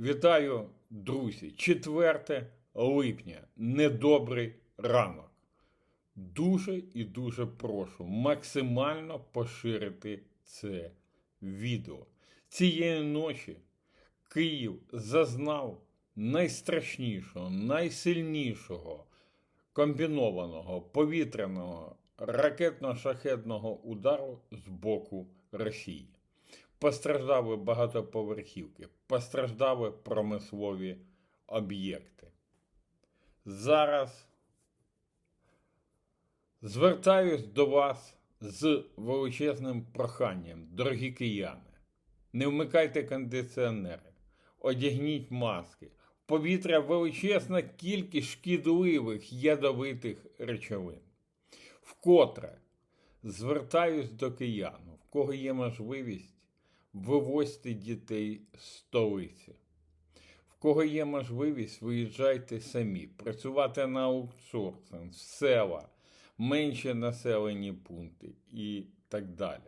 Вітаю, друзі! 4 липня. Недобрий ранок. Дуже і дуже прошу максимально поширити це відео. Цієї ночі Київ зазнав найстрашнішого, найсильнішого комбінованого повітряного ракетно-шахетного удару з боку Росії. Постраждали багатоповерхівки, постраждали промислові об'єкти. Зараз звертаюсь до вас з величезним проханням, дорогі кияни. Не вмикайте кондиціонери, одягніть маски. Повітря величезна кількість шкідливих ядовитих речовин. Вкотре звертаюсь до киян, в кого є можливість вивозьте дітей з столиці. В кого є можливість, виїжджайте самі, працювати на аутсорсинг, в села, менші населені пункти і так далі.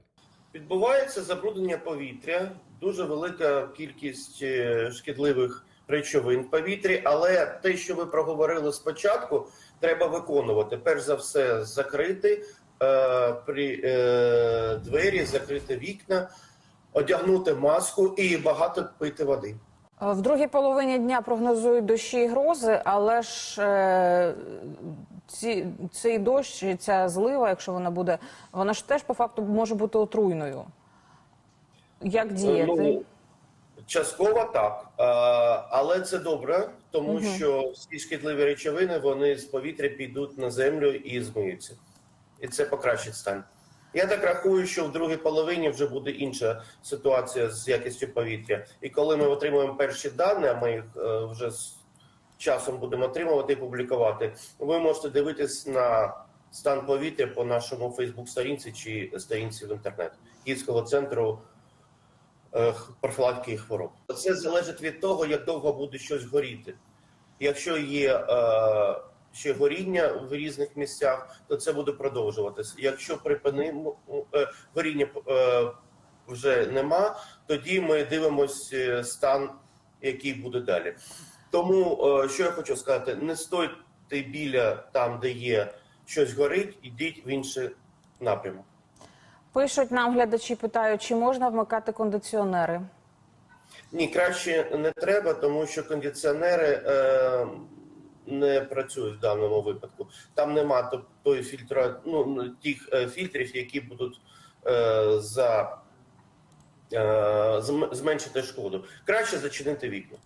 Відбувається забруднення повітря, дуже велика кількість е, шкідливих речовин в повітрі, але те, що ви проговорили спочатку, треба виконувати. Перш за все, закрити е, при, е, двері, закрити вікна, одягнути маску і багато пити води. В другій половині дня прогнозують дощі і грози, але ж е, ці, цей дощ, ця злива, якщо вона буде, вона ж теж по факту може бути отруйною. Як діяти? Ну, частково так, Е, але це добре, тому Мгм. що всі шкідливі речовини вони з повітря підуть на землю і змиються. І це покращить стан. Я так рахую, що в другій половині вже буде інша ситуація з якістю повітря. І коли ми отримуємо перші дані, а ми їх е, вже з часом будемо отримувати і публікувати, ви можете дивитись на стан повітря по нашому Фейсбук-сторінці чи сторінці в інтернет Київського центру е, профілактики хвороб. Це залежить від того, як довго буде щось горіти. Якщо є е, ще горіння в різних місцях, то це буде продовжуватися. Якщо припинимо е, горіння е, вже нема, тоді ми дивимося стан, який буде далі. Тому е, що я хочу сказати: не стойте біля там, де є щось горить, ідіть в інший напрямок. Пишуть нам глядачі, питають, чи можна вмикати кондиціонери. Ні, краще не треба, тому що кондиціонери е, не працюють в даному випадку. Там нема то- тої фільтра, ну тих е, фільтрів, які будуть е, за е, зменшити шкоду. Краще зачинити вікна.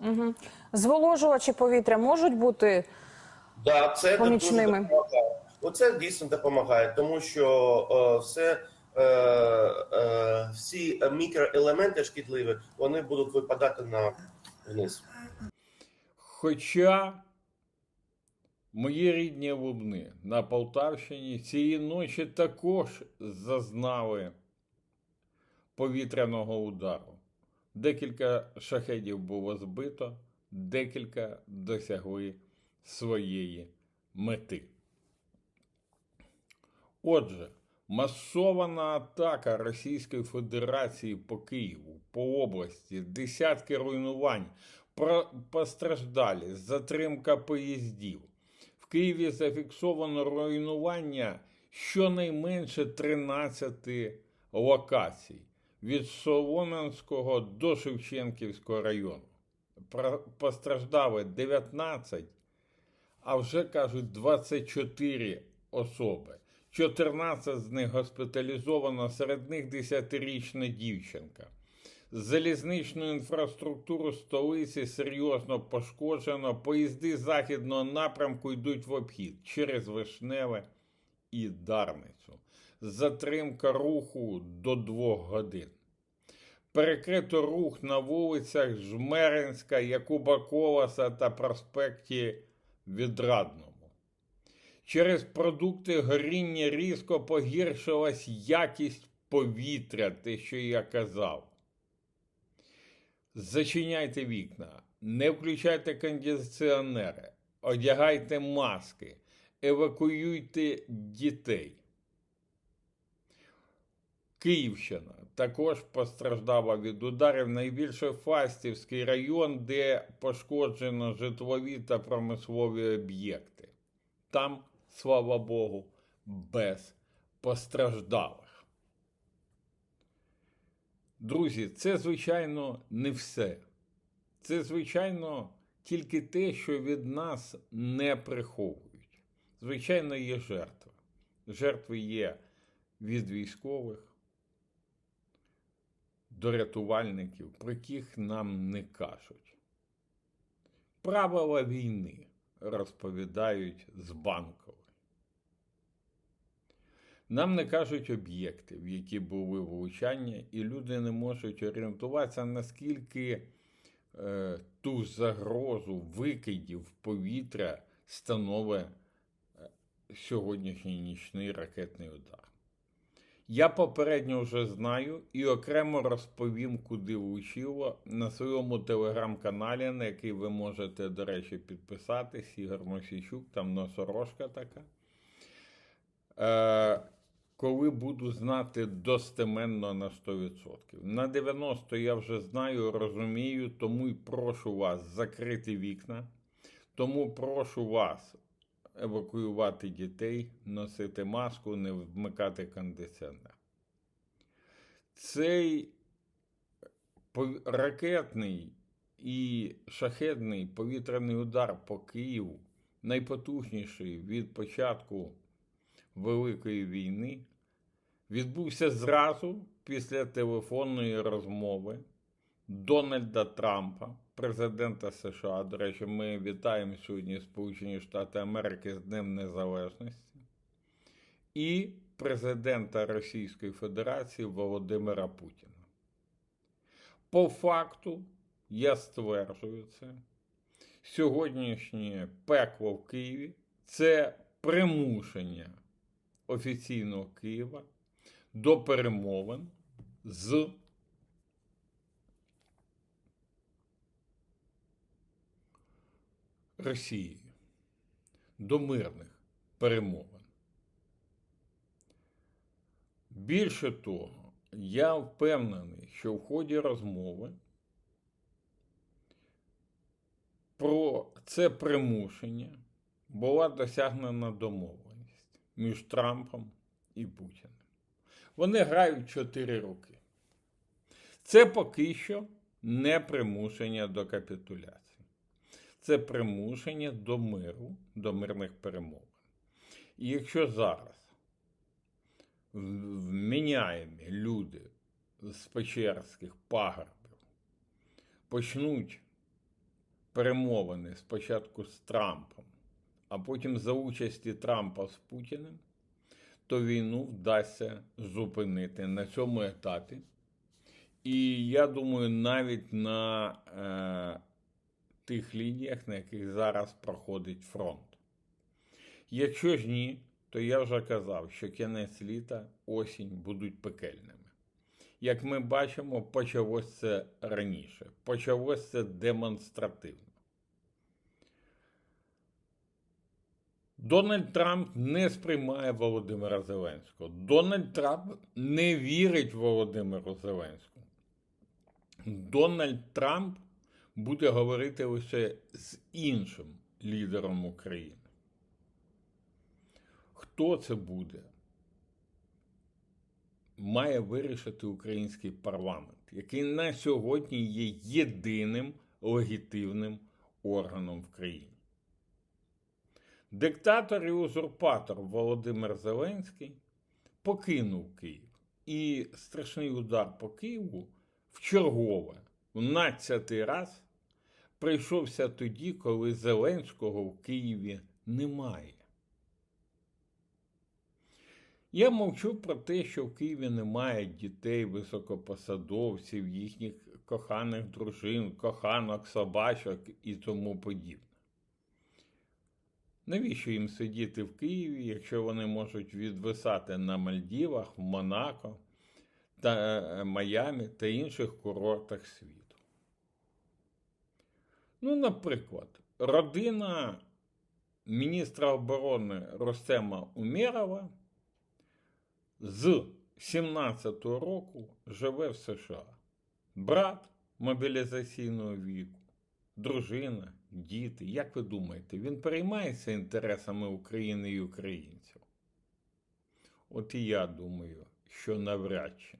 Угу. Зволожувачі повітря можуть бути Да, це Помічними. допомагає. Оце дійсно допомагає, тому що е, все. Е, е, всі мікроелементи шкідливі, вони будуть випадати на вниз. Хоча мої рідні лубни на Полтавщині цієї ночі також зазнали повітряного удару. Декілька шахедів було збито, декілька досягли своєї мети. Отже, масована атака Російської Федерації по Києву, по області, десятки руйнувань, постраждалі, затримка поїздів. Києві зафіксовано руйнування щонайменше 13 локацій від Солом'янського до Шевченківського району. Постраждали 19 а вже кажуть 24 особи. 14 з них госпіталізовано, серед них 10-річна дівчинка. Залізничну інфраструктуру столиці серйозно пошкоджено. Поїзди західного напрямку йдуть в обхід через Вишневе і Дарницю. Затримка руху до двох годин. Перекрито рух на вулицях Жмеринська, Якуба Колоса та проспекті Відрадному. Через продукти горіння різко погіршилась якість повітря, те, що я казав. Зачиняйте вікна, не включайте кондиціонери, одягайте маски, евакуюйте дітей. Київщина також постраждала від ударів. Найбільше Фастівський район, де пошкоджено житлові та промислові об'єкти. Там, слава Богу, без постраждалих. Друзі, це, звичайно, не все. Це, звичайно, тільки те, що від нас не приховують. Звичайно, є жертви. Жертви є від військових до рятувальників, про яких нам не кажуть. Правила війни розповідають з банкової. Нам не кажуть об'єкти, в які були влучання, і люди не можуть орієнтуватися, наскільки е, ту загрозу викидів повітря становить е, сьогоднішній нічний ракетний удар. Я попередньо вже знаю і окремо розповім, куди влучило на своєму телеграм-каналі, на який ви можете, до речі, підписатись. Ігор Мосійчук, там носорожка така. Е, коли буду знати достеменно на 100%. На 90% я вже знаю, розумію, тому й прошу вас закрити вікна. Тому прошу вас евакуювати дітей, носити маску, не вмикати кондиціонер. Цей ракетний і шахедний повітряний удар по Києву найпотужніший від початку Великої війни відбувся зразу після телефонної розмови Дональда Трампа, президента США. До речі, ми вітаємо сьогодні Сполучені Штати Америки з Днем Незалежності, і президента Російської Федерації Володимира Путіна. По факту, я стверджую це, сьогоднішнє пекло в Києві це примушення офіційного Києва до перемовин з Росією до мирних перемовин. Більше того, я впевнений, що в ході розмови про це примушення була досягнена домовленість між Трампом і Путіним. Вони грають 4 роки. Це поки що не примушення до капітуляції. Це примушення до миру, до мирних перемовин. І якщо зараз в- вміняємі люди з Печерських пагорбів почнуть перемовини спочатку з Трампом, а потім за участі Трампа з Путіним, то війну вдасться зупинити на цьому етапі. І я думаю, навіть на е, тих лініях, на яких зараз проходить фронт. Якщо ж ні, то я вже казав, що кінець літа, осінь будуть пекельними. Як ми бачимо, почалось це раніше, почалось це демонстративно. Дональд Трамп не сприймає Володимира Зеленського. Дональд Трамп не вірить Володимиру Зеленському. Дональд Трамп буде говорити лише з іншим лідером України. Хто це буде? Має вирішити український парламент, який на сьогодні є єдиним легітимним органом в країні. Диктатор і узурпатор Володимир Зеленський покинув Київ. І страшний удар по Києву в чергове, в надцятий раз, прийшовся тоді, коли Зеленського в Києві немає. Я мовчу про те, що в Києві немає дітей, високопосадовців, їхніх коханих дружин, коханок, собачок і тому подібне. Навіщо їм сидіти в Києві, якщо вони можуть відвисати на Мальдівах, Монако та е, Майамі та інших курортах світу? Ну, наприклад, родина міністра оборони Ростема Умєрова з 17-го року живе в США. Брат мобілізаційного віку, дружина, діти. Як ви думаєте, він переймається інтересами України і українців? От і я думаю, що навряд чи.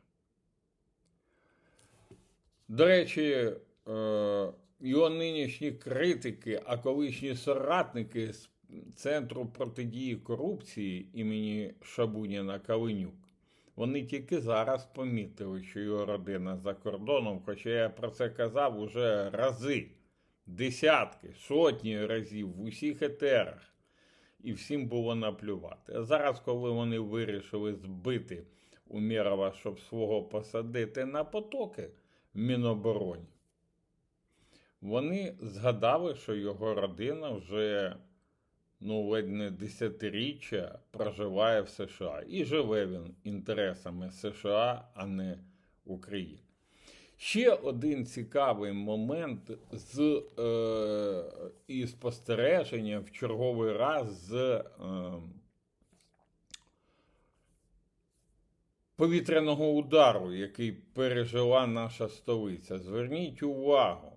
До речі, е, його нинішні критики, а колишні соратники з Центру протидії корупції імені Шабуніна Калинюк, вони тільки зараз помітили, що його родина за кордоном, хоча я про це казав уже рази, десятки, сотні разів в усіх етерах. І всім було наплювати. А зараз, коли вони вирішили збити Умєрова, щоб свого посадити на потоки в Мінобороні, вони згадали, що його родина вже ну, ледь не десятиріччя проживає в США. І живе він інтересами США, а не України. Ще один цікавий момент з е, і спостереження в черговий раз з е, повітряного удару, який пережила наша столиця. Зверніть увагу.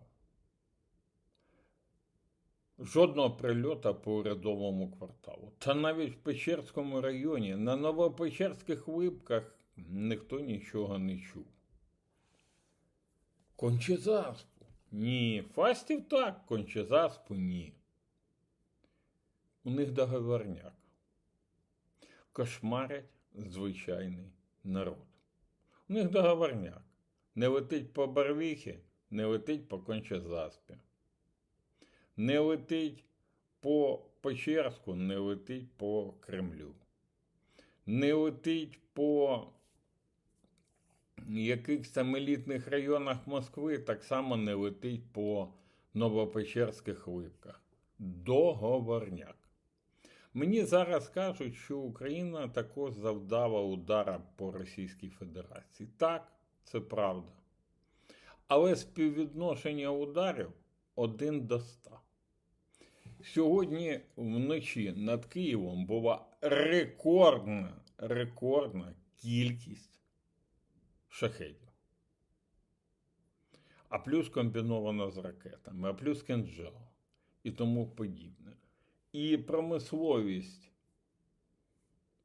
Жодного прильота по урядовому кварталу. Та навіть в Печерському районі на Новопечерських випках ніхто нічого не чув. Кончезаспу? Ні. Фастів так, кончезаспу ні. У них договорняк. Кошмарять звичайний народ. У них договорняк. Не летить по Барвіхі, не летить по Кончезаспі. Не летить по Печерську, не летить по Кремлю. Не летить по якихось там елітних районах Москви так само не летить по Новопечерських липках. Договорняк. Мені зараз кажуть, що Україна також завдала удара по Російській Федерації. Так, це правда. Але співвідношення ударів 1 до 100. Сьогодні вночі над Києвом була рекордна, рекордна кількість шахедів. А плюс комбіновано з ракетами, а плюс кинджал і тому подібне. І промисловість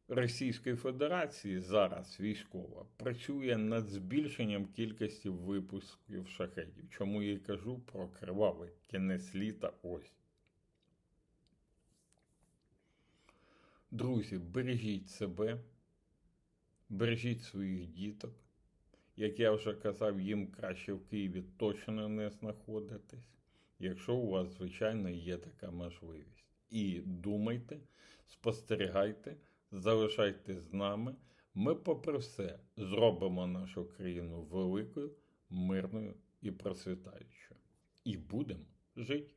Російської Федерації зараз військова працює над збільшенням кількості випусків шахедів. Чому я й кажу про кривавий кінець літа ось. Друзі, бережіть себе, бережіть своїх діток. Як я вже казав, їм краще в Києві точно не знаходитись, якщо у вас, звичайно, є така можливість. І думайте, спостерігайте, залишайтесь з нами. Ми, попри все, зробимо нашу країну великою, мирною і процвітаючою. І будемо жити.